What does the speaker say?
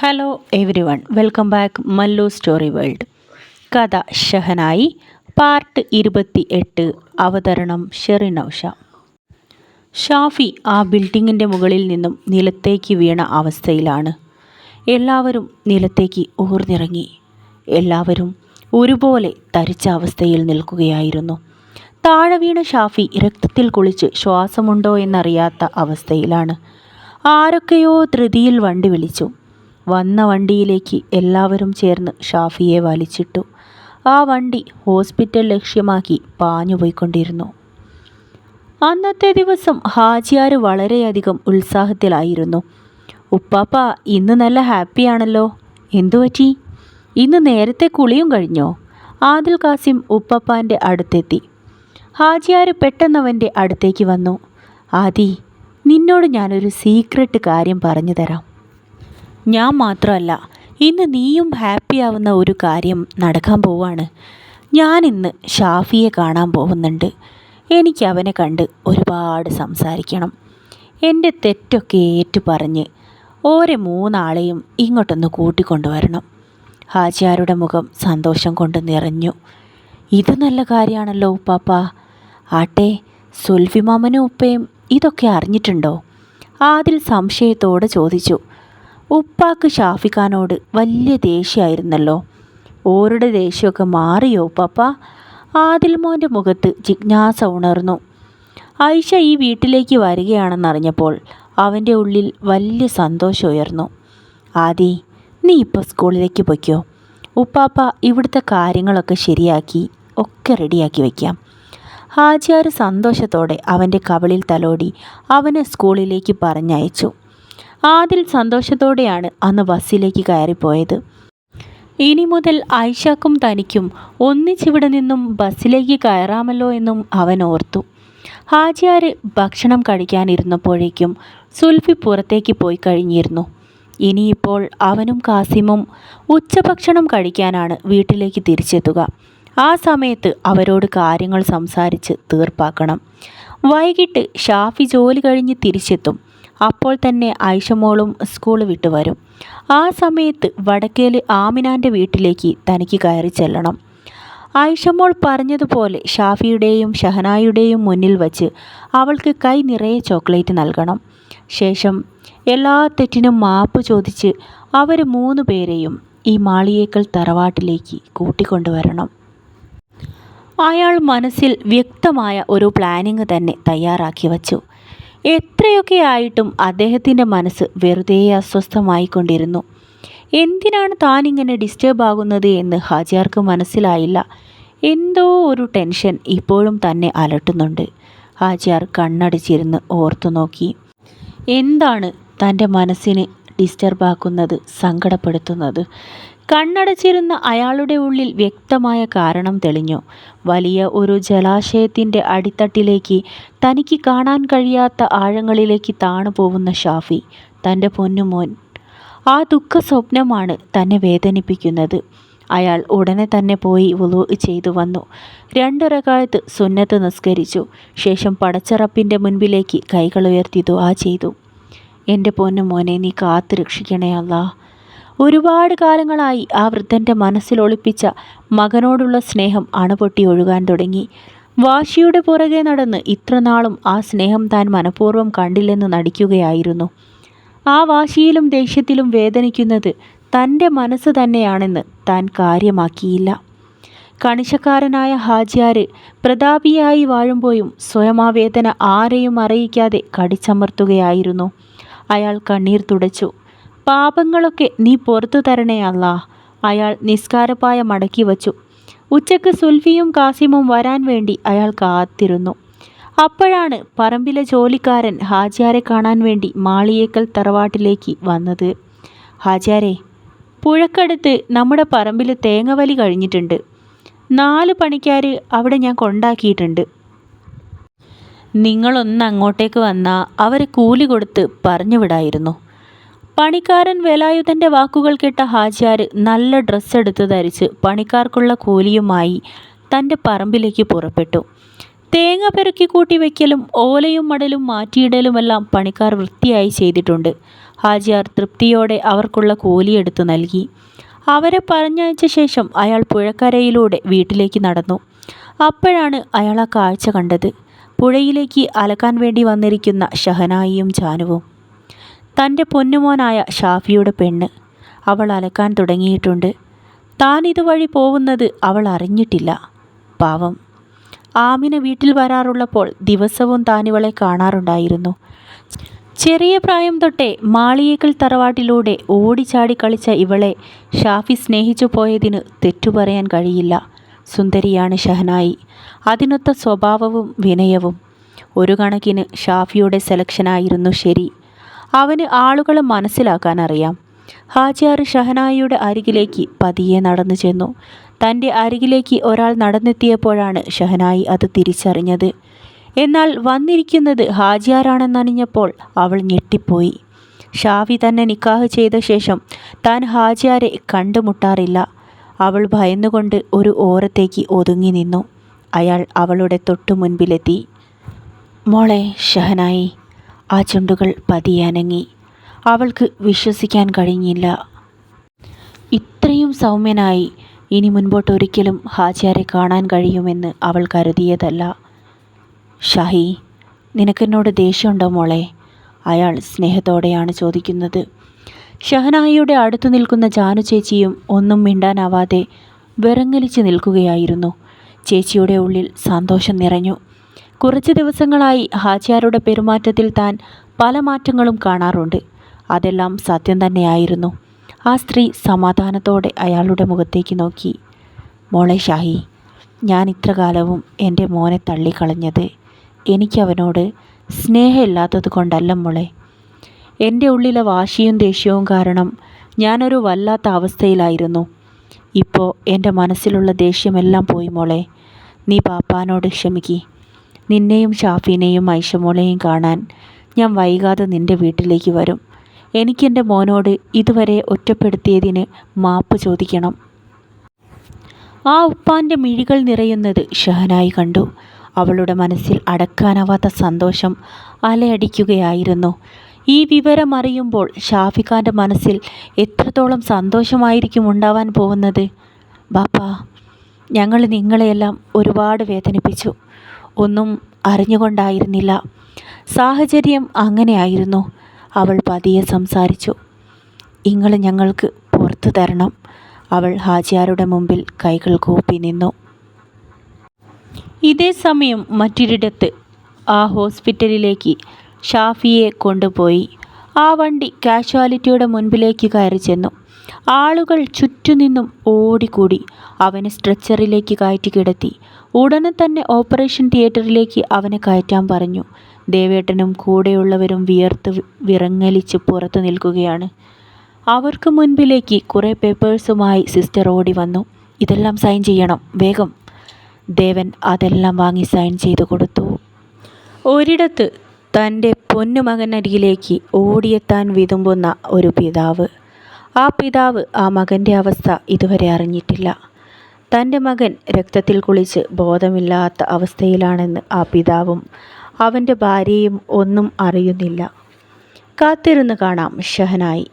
Hello everyone welcome back Mallu story world കഥ Shehnai part ഇരുപത്തി എട്ട് അവതരണം ഷെറിനൌഷ ഷാഫി ആ ബിൽഡിങ്ങിന്റെ മുകളിൽ നിന്നും നിലത്തേക്ക് വീണ അവസ്ഥയിലാണ്. എല്ലാവരും നിലത്തേക്ക് ഊർന്നിറങ്ങി. എല്ലാവരും ഒരുപോലെ തരിച്ച അവസ്ഥയിൽ നിൽക്കുകയായിരുന്നു. താഴെ വീണ ഷാഫി രക്തത്തിൽ കുളിച്ച് ശ്വാസമുണ്ടോ എന്നറിയാത്ത അവസ്ഥയിലാണ്. ആരൊക്കെയോ ധൃതിയിൽ വണ്ടി വിളിച്ചു. വന്ന വണ്ടിയിലേക്ക് എല്ലാവരും ചേർന്ന് ഷാഫിയെ വലിച്ചിട്ടു. ആ വണ്ടി ഹോസ്പിറ്റൽ ലക്ഷ്യമാക്കി പാഞ്ഞുപോയിക്കൊണ്ടിരുന്നു അന്നത്തെ ദിവസം ഹാജിയാർ വളരെയധികം ഉത്സാഹത്തിലായിരുന്നു. ഉപ്പാപ്പ ഇന്ന് നല്ല ഹാപ്പിയാണല്ലോ എന്തുപറ്റി ഇന്ന് നേരത്തെ കുളിയും കഴിഞ്ഞോ? ആദിൽ കാസിം ഉപ്പപ്പാന്റെ അടുത്തെത്തി. ഹാജിയാർ പെട്ടെന്നവന്റെ അടുത്തേക്ക് വന്നു. ആദി നിന്നോട് ഞാനൊരു സീക്രട്ട് കാര്യം പറഞ്ഞു തരാം. ഞാൻ മാത്രമല്ല ഇന്ന് നീയും ഹാപ്പി ആവുന്ന ഒരു കാര്യം നടക്കാൻ പോവാണ്. ഞാൻ ഇന്ന് ഷാഫിയെ കാണാൻ പോകുന്നുണ്ട്. എനിക്ക് അവനെ കണ്ട് ഒരുപാട് സംസാരിക്കണം. എന്റെ തെറ്റൊക്കെ ഏറ്റു പറഞ്ഞ് ഓരെ മൂന്നാളെയും ഇങ്ങോട്ടൊന്ന് കൂട്ടിക്കൊണ്ടുവരണം. ഹാജിയാരുടെ മുഖം സന്തോഷം കൊണ്ട് നിറഞ്ഞു. ഇത് നല്ല കാര്യമാണല്ലോ ഉപ്പാപ്പ. ആട്ടെ സുൽഫിമാമനും ഉപ്പയും ഇതൊക്കെ അറിഞ്ഞിട്ടുണ്ടോ? ആദിൽ സംശയത്തോടെ ചോദിച്ചു. ഉപ്പാക്ക് ഷാഫിഖാനോട് വലിയ ദേഷ്യമായിരുന്നല്ലോ. ഓരുടെ ദേഷ്യമൊക്കെ മാറിയോ പപ്പ? ആദിൽ മോന്റെ മുഖത്ത് ജിജ്ഞാസ ഉണർന്നു. ഐഷ ഈ വീട്ടിലേക്ക് വരികയാണെന്നറിഞ്ഞപ്പോൾ അവന്റെ ഉള്ളിൽ വലിയ സന്തോഷം ഉയർന്നു. ആദി നീ ഇപ്പോൾ സ്കൂളിലേക്ക് പൊയ്ക്കോ. ഉപ്പാപ്പ ഇവിടുത്തെ കാര്യങ്ങളൊക്കെ ശരിയാക്കി ഒക്കെ റെഡിയാക്കി വയ്ക്കാം ഹാജിയാർ സന്തോഷത്തോടെ അവന്റെ കവളിൽ തലോടി അവനെ സ്കൂളിലേക്ക് പറഞ്ഞയച്ചു. ആദിൽ സന്തോഷത്തോടെയാണ് അന്ന് ബസ്സിലേക്ക് കയറിപ്പോയത്. ഇനി മുതൽ ഐഷാക്കും തനിക്കും ഒന്നിച്ചിവിടെ നിന്നും ബസ്സിലേക്ക് കയറാമല്ലോ എന്നും അവൻ ഓർത്തു. ഹാജിയാർ ഭക്ഷണം കഴിക്കാനിരുന്നപ്പോഴേക്കും സുൽഫി പുറത്തേക്ക് പോയി കഴിഞ്ഞിരുന്നു. ഇനിയിപ്പോൾ അവനും കാസിമും ഉച്ചഭക്ഷണം കഴിക്കാനാണ് വീട്ടിലേക്ക് തിരിച്ചെത്തുക. ആ സമയത്ത് അവരോട് കാര്യങ്ങൾ സംസാരിച്ച് തീർപ്പാക്കണം. വൈകിട്ട് ഷാഫി ജോലി കഴിഞ്ഞ് തിരിച്ചെത്തും. അപ്പോൾ തന്നെ ഐഷമോളും സ്കൂൾ വിട്ടു വരും. ആ സമയത്ത് വടക്കേൽ ആമിനാന്റെ വീട്ടിലേക്ക് തനിക്ക് കയറി ചെല്ലണം. ആയിഷമോൾ പറഞ്ഞതുപോലെ ഷാഫിയുടെയും ഷഹനായുടെയും മുന്നിൽ വച്ച് അവൾക്ക് കൈ നിറയെ ചോക്ലേറ്റ് നൽകണം. ശേഷം എല്ലാ തെറ്റിനും മാപ്പ് ചോദിച്ച് അവർ മൂന്ന് പേരെയും ഈ മാളിയേക്കൽ തറവാട്ടിലേക്ക് കൂട്ടിക്കൊണ്ടുവരണം. അയാൾ മനസ്സിൽ വ്യക്തമായ ഒരു പ്ലാനിങ് തന്നെ തയ്യാറാക്കി വച്ചു. എത്രയൊക്കെ ആയിട്ടും അദ്ദേഹത്തിന്റെ മനസ്സ് വെറുതെ അസ്വസ്ഥമായിക്കൊണ്ടിരുന്നു. എന്തിനാണ് താൻ ഇങ്ങനെ ഡിസ്റ്റേബ് ആകുന്നത് എന്ന് ഹാജിയാർക്ക് മനസ്സിലായില്ല. എന്തോ ഒരു ടെൻഷൻ ഇപ്പോഴും തന്നെ അലട്ടുന്നുണ്ട്. ഹാജിയാർ കണ്ണടിച്ചിരുന്ന് ഓർത്തു നോക്കി എന്താണ് തന്റെ മനസ്സിനെ ഡിസ്റ്റർബാക്കുന്നത് സങ്കടപ്പെടുത്തുന്നത്. കണ്ണടച്ചിരുന്ന അയാളുടെ ഉള്ളിൽ വ്യക്തമായ കാരണം തെളിഞ്ഞു. വലിയ ഒരു ജലാശയത്തിന്റെ അടിത്തട്ടിലേക്ക് തനിക്ക് കാണാൻ കഴിയാത്ത ആഴങ്ങളിലേക്ക് താണു പോകുന്ന ഷാഫി തന്റെ പൊന്നുമോൻ ആ ദുഃഖ സ്വപ്നമാണ് തന്നെ വേദനിപ്പിക്കുന്നത്. അയാൾ ഉടനെ തന്നെ പോയി വുളു ചെയ്തു വന്നു. രണ്ടിറകാലത്ത് സുന്നത്ത് നിസ്കരിച്ചു. ശേഷം പടച്ചറപ്പിന്റെ മുൻപിലേക്ക് കൈകൾ ഉയർത്തി ദുആ ചെയ്തു. എന്റെ പൊന്നുമോനെ നീ കാത്തു രക്ഷിക്കണേ അല്ലാ. ഒരുപാട് കാലങ്ങളായി ആ വൃദ്ധന്റെ മനസ്സിൽ ഒളിപ്പിച്ച മകനോടുള്ള സ്നേഹം അണപൊട്ടി ഒഴുകാൻ തുടങ്ങി. വാശിയുടെ പുറകെ നടന്ന് ഇത്രനാളും ആ സ്നേഹം താൻ മനഃപൂർവം കണ്ടില്ലെന്ന് നടിക്കുകയായിരുന്നു. ആ വാശിയിലും ദേഷ്യത്തിലും വേദനിക്കുന്നത് തന്റെ മനസ്സ് തന്നെയാണെന്ന് താൻ കാര്യമാക്കിയില്ല. കണിശക്കാരനായ ഹാജിയാർ പ്രതാപിയായി വാഴുമ്പോഴും സ്വയം ആ വേദന ആരെയും അറിയിക്കാതെ കടിച്ചമർത്തുകയായിരുന്നു. അയാൾ കണ്ണീർ തുടച്ചു. പാപങ്ങളൊക്കെ നീ പുറത്തു തരണേ അല്ല അയാൾ നിസ്കാരപ്പായ മടക്കി വച്ചു. ഉച്ചയ്ക്ക് സുൽഫിയും കാസിമും വരാൻ വേണ്ടി അയാൾ കാത്തിരുന്നു. അപ്പോഴാണ് പറമ്പിലെ ജോലിക്കാരൻ ഹാജിയാരെ കാണാൻ വേണ്ടി മാളിയേക്കൽ തറവാട്ടിലേക്ക് വന്നത്. ഹാജിയാരെ പുഴക്കടുത്ത് നമ്മുടെ പറമ്പിൽ തേങ്ങവലി കഴിഞ്ഞിട്ടുണ്ട്. നാല് പണിക്കാർ അവിടെ ഞാൻ കൊണ്ടാക്കിയിട്ടുണ്ട്. നിങ്ങളൊന്ന് അങ്ങോട്ടേക്ക് വന്നാൽ അവരെ കൂലി കൊടുത്ത് പറഞ്ഞുവിടായിരുന്നു. പണിക്കാരൻ വേലായുധന്റെ വാക്കുകൾ കേട്ട ഹാജിയാർ നല്ല ഡ്രസ്സ് എടുത്ത് ധരിച്ച് പണിക്കാർക്കുള്ള കൂലിയുമായി തന്റെ പറമ്പിലേക്ക് പുറപ്പെട്ടു. തേങ്ങ പെറുക്കി കൂട്ടി വയ്ക്കലും ഓലയും മടലും മാറ്റിയിടലുമെല്ലാം പണിക്കാർ വൃത്തിയായി ചെയ്തിട്ടുണ്ട്. ഹാജിയാർ തൃപ്തിയോടെ അവർക്കുള്ള കൂലി എടുത്തു നൽകി. അവരെ പറഞ്ഞയച്ച ശേഷം അയാൾ പുഴക്കരയിലൂടെ വീട്ടിലേക്ക് നടന്നു. അപ്പോഴാണ് അയാൾ ആ കാഴ്ച കണ്ടത്. പുഴയിലേക്ക് അലക്കാൻ വേണ്ടി വന്നിരിക്കുന്ന ഷഹനായിയും ജാനുവും. തന്റെ പൊന്നുമോനായ ഷാഫിയുടെ പെണ്ണ് അവൾ അലക്കാൻ തുടങ്ങിയിട്ടുണ്ട്. താൻ ഇതുവഴി പോകുന്നത് അവൾ അറിഞ്ഞിട്ടില്ല. പാവം. ആമിന വീട്ടിൽ വരാറുള്ളപ്പോൾ ദിവസവും താനിവളെ കാണാറുണ്ടായിരുന്നു. ചെറിയ പ്രായം തൊട്ടേ മാളിയേക്കൽ തറവാട്ടിലൂടെ ഓടിച്ചാടി കളിച്ച ഇവളെ ഷാഫി സ്നേഹിച്ചു പോയതിന് തെറ്റു പറയാൻ കഴിയില്ല. സുന്ദരിയാണ് ഷഹനായി. അതിനൊത്ത സ്വഭാവവും വിനയവും. ഒരു കണക്കിന് ഷാഫിയുടെ സെലക്ഷനായിരുന്നു ശരി അവന് ആളുകളെ മനസ്സിലാക്കാൻ അറിയാം. ഹാജിയാർ ഷഹനായിയുടെ അരികിലേക്ക് പതിയെ നടന്നു ചെന്നു. തന്റെ അരികിലേക്ക് ഒരാൾ നടന്നെത്തിയപ്പോഴാണ് ഷഹനായി അത് തിരിച്ചറിഞ്ഞത്. എന്നാൽ വന്നിരിക്കുന്നത് ഹാജിയാറാണെന്നറിഞ്ഞപ്പോൾ അവൾ ഞെട്ടിപ്പോയി. ഷാഫി തന്നെ നിക്കാഹ് ചെയ്ത ശേഷം താൻ ഹാജിയാരെ കണ്ടുമുട്ടാറില്ല. അവൾ ഭയന്നുകൊണ്ട് ഒരു ഓരത്തേക്ക് ഒതുങ്ങി നിന്നു. അയാൾ അവളുടെ തൊട്ടു മുൻപിലെത്തി. മോളെ ഷഹനായി. ആ ചുണ്ടുകൾ പതിയനങ്ങി അവൾക്ക് വിശ്വസിക്കാൻ കഴിഞ്ഞില്ല. ഇത്രയും സൗമ്യനായി ഇനി മുൻപോട്ട് ഒരിക്കലും ഹാജിയാരെ കാണാൻ കഴിയുമെന്ന് അവൾ കരുതിയതല്ല. ഷാഹി നിനക്കെന്നോട് ദേഷ്യമുണ്ടോ മോളെ? അയാൾ സ്നേഹത്തോടെയാണ് ചോദിക്കുന്നത്. ഷഹനായിയുടെ അടുത്തു നിൽക്കുന്ന ജാനു ചേച്ചിയും ഒന്നും മിണ്ടാനാവാതെ വിറങ്ങലിച്ച് നിൽക്കുകയായിരുന്നു. ചേച്ചിയുടെ ഉള്ളിൽ സന്തോഷം നിറഞ്ഞു. കുറച്ച് ദിവസങ്ങളായി ഹാജിയാരുടെ പെരുമാറ്റത്തിൽ താൻ പല മാറ്റങ്ങളും കാണാറുണ്ട്. അതെല്ലാം സത്യം തന്നെയായിരുന്നു. ആ സ്ത്രീ സമാധാനത്തോടെ അയാളുടെ മുഖത്തേക്ക് നോക്കി. മോളെ ഷാഹി ഞാൻ ഇത്ര കാലവും എന്റെ മോനെ തള്ളിക്കളഞ്ഞത്. എനിക്കവനോട് സ്നേഹമില്ലാത്തത് കൊണ്ടല്ല മോളെ. എന്റെ ഉള്ളിലെ വാശിയും ദേഷ്യവും കാരണം ഞാനൊരു വല്ലാത്ത അവസ്ഥയിലായിരുന്നു. ഇപ്പോൾ എന്റെ മനസ്സിലുള്ള ദേഷ്യമെല്ലാം പോയി മോളെ. നീ പാപ്പാനോട് ക്ഷമിക്കി. നിന്നെയും ഷാഫിനെയും ഐഷമോളെയും കാണാൻ ഞാൻ വൈകാതെ നിന്റെ വീട്ടിലേക്ക് വരും. എനിക്കെന്റെ മോനോട് ഇതുവരെ ഒറ്റപ്പെടുത്തിയതിന് മാപ്പ് ചോദിക്കണം. ആ ഉപ്പാന്റെ മിഴികൾ നിറയുന്നത് ഷഹനായി കണ്ടു. അവളുടെ മനസ്സിൽ അടക്കാനാവാത്ത സന്തോഷം അലയടിക്കുകയായിരുന്നു. ഈ വിവരം അറിയുമ്പോൾ ഷാഫിഖാന്റെ മനസ്സിൽ എത്രത്തോളം സന്തോഷമായിരിക്കും ഉണ്ടാവാൻ പോകുന്നത്? ബാപ്പാ ഞങ്ങൾ നിങ്ങളെയെല്ലാം ഒരുപാട് വേദനിപ്പിച്ചു. ഒന്നും അറിഞ്ഞുകൊണ്ടായിരുന്നില്ല. സാഹചര്യം അങ്ങനെയായിരുന്നു. അവൾ പതിയെ സംസാരിച്ചു. ഇങ്ങൾ ഞങ്ങൾക്ക് പുറത്തു തരണം. അവൾ ഹാജിയാരുടെ മുമ്പിൽ കൈകൾ കൂപ്പി നിന്നു. ഇതേ സമയം മറ്റൊരിടത്ത് ആ ഹോസ്പിറ്റലിലേക്ക് ഷാഫിയെ കൊണ്ടുപോയി. ആ വണ്ടി കാഷ്വാലിറ്റിയുടെ മുൻപിലേക്ക് കയറി ചെന്നു. ആളുകൾ ചുറ്റുനിന്നും ഓടിക്കൂടി അവനെ സ്ട്രെച്ചറിലേക്ക് കയറ്റി കിടത്തി. ഉടനെ തന്നെ ഓപ്പറേഷൻ തിയേറ്ററിലേക്ക് അവനെ കയറ്റാൻ പറഞ്ഞു. ദേവേട്ടനും കൂടെയുള്ളവരും വിയർത്ത് വിറങ്ങലിച്ച് പുറത്തു നിൽക്കുകയാണ്. അവർക്ക് മുൻപിലേക്ക് കുറേ പേപ്പേഴ്സുമായി സിസ്റ്റർ ഓടി വന്നു. ഇതെല്ലാം സൈൻ ചെയ്യണം വേഗം. ദേവൻ അതെല്ലാം വാങ്ങി സൈൻ ചെയ്തു കൊടുത്തു. ഒരിടത്ത് തന്റെ പൊന്നുമകനരികിലേക്ക് ഓടിയെത്താൻ വിതുമ്പുന്ന ഒരു പിതാവ്. ആ പിതാവ് ആ മകന്റെ അവസ്ഥ ഇതുവരെ അറിഞ്ഞിട്ടില്ല. തന്റെ മകൻ രക്തത്തിൽ കുളിച്ച് ബോധമില്ലാത്ത അവസ്ഥയിലാണെന്ന് ആ പിതാവും അവന്റെ ഭാര്യയും ഒന്നും അറിയുന്നില്ല. കാത്തിരുന്ന് കാണാം ഷഹനായി.